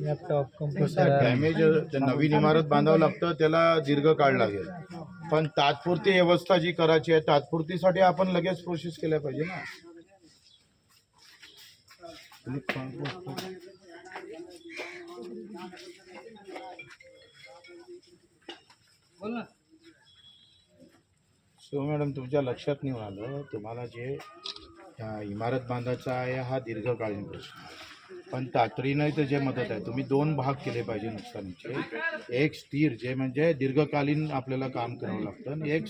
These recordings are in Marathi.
लॅपटॉप कम्प्युटर डॅमेज नवीन इमारत बांधावं लागतं त्याला दीर्घकाळ लागेल. पण तात्पुरती व्यवस्था जी करायची आहे तात्पुरतीसाठी आपण लगेच प्रोसेस केल्या पाहिजे ना. सो मॅडम तुमच्या लक्षात नाही आलं तुम्हाला जे इमारत बांधायचा आहे हा दीर्घकालीन प्रश्न पण तातडीनं तर जे मदत आहे तुम्ही दोन भाग केले पाहिजे नुकसानीचे. एक स्थिर जे म्हणजे दीर्घकालीन आपल्याला काम करावं लागतं आणि एक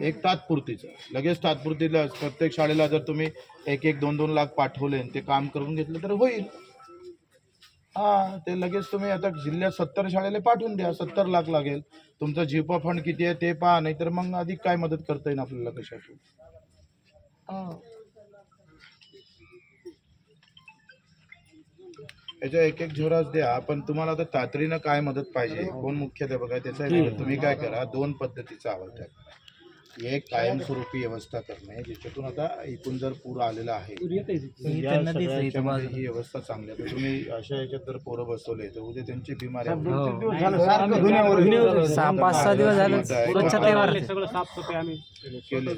एक तात्पुरतीचं. लगेच तात्पुरतीला प्रत्येक शाळेला जर तुम्ही एक एक दोन दोन लाख पाठवले आणि ते काम करून घेतलं तर होईल. हा ते लगेच तुम्ही आता जिल्ह्यात सत्तर शाळेला पाठवून द्या सत्तर लाख लागेल. तुमचा जीपा फंड किती आहे ते पहा नाही तर मग अधिक काय मदत करता येईल आपल्याला कशातून? हो. याच्या एक एक झोराच द्या पण तुम्हाला आता तातडीनं काय मदत पाहिजे? कोण मुख्याध्यापक आहे? त्याचा तुम्ही काय करा दोन पद्धतीचा आवडत्या एक कायमस्वरूपी व्यवस्था करणे ज्याच्यातून आता एकूण जर पूर आलेला आहे. ही व्यवस्था चांगली आहे. तर तुम्ही अशा याच्यात जर पोरं बसवले तर उद्या त्यांची बिमारी हो. सहा पाच सहा दिवस झाले केले.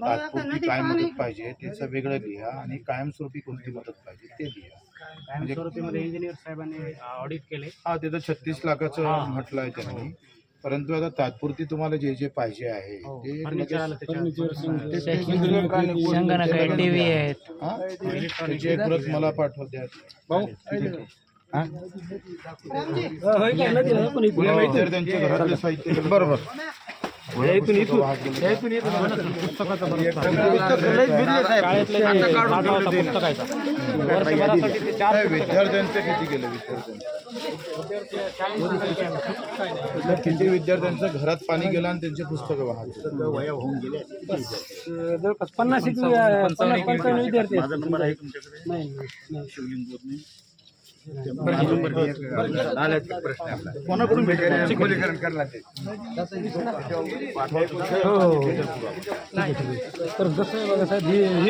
तात्पुरती काय? मदत पाहिजे त्याचं वेगळं लिहा आणि कायमस्वरूपी कोणती मदत पाहिजे ते लिहा. म्हणजे स्वरूपीमध्ये इंजिनियर साहेबांनी ऑडिट केले. हा तिथं छत्तीस लाखाचं म्हटलं आहे त्यांनी. परंतु आता तात्पुरती तुम्हाला जे जे पाहिजे आहे ते फर्निचर आलं त्याच्यावर ते- संगणक टीव्ही आहेत. हा? प्रत मला पाठव द्या. घरातलं साहित्य बरोबर. विद्यार्थ्यांचं किती गेलं विद्यार्थ्यांचं? किती विद्यार्थ्यांचं घरात पाणी गेलं आणि त्यांचे पुस्तकं वाहत जवळपास पन्नास एक पन्नास पंचावन्न विद्यार्थी माझा नंबर आहे तुमच्याकडे? कोणाकडून भेटेल खोलीकरण करला ते तर जसं बघा साहेब हे- हे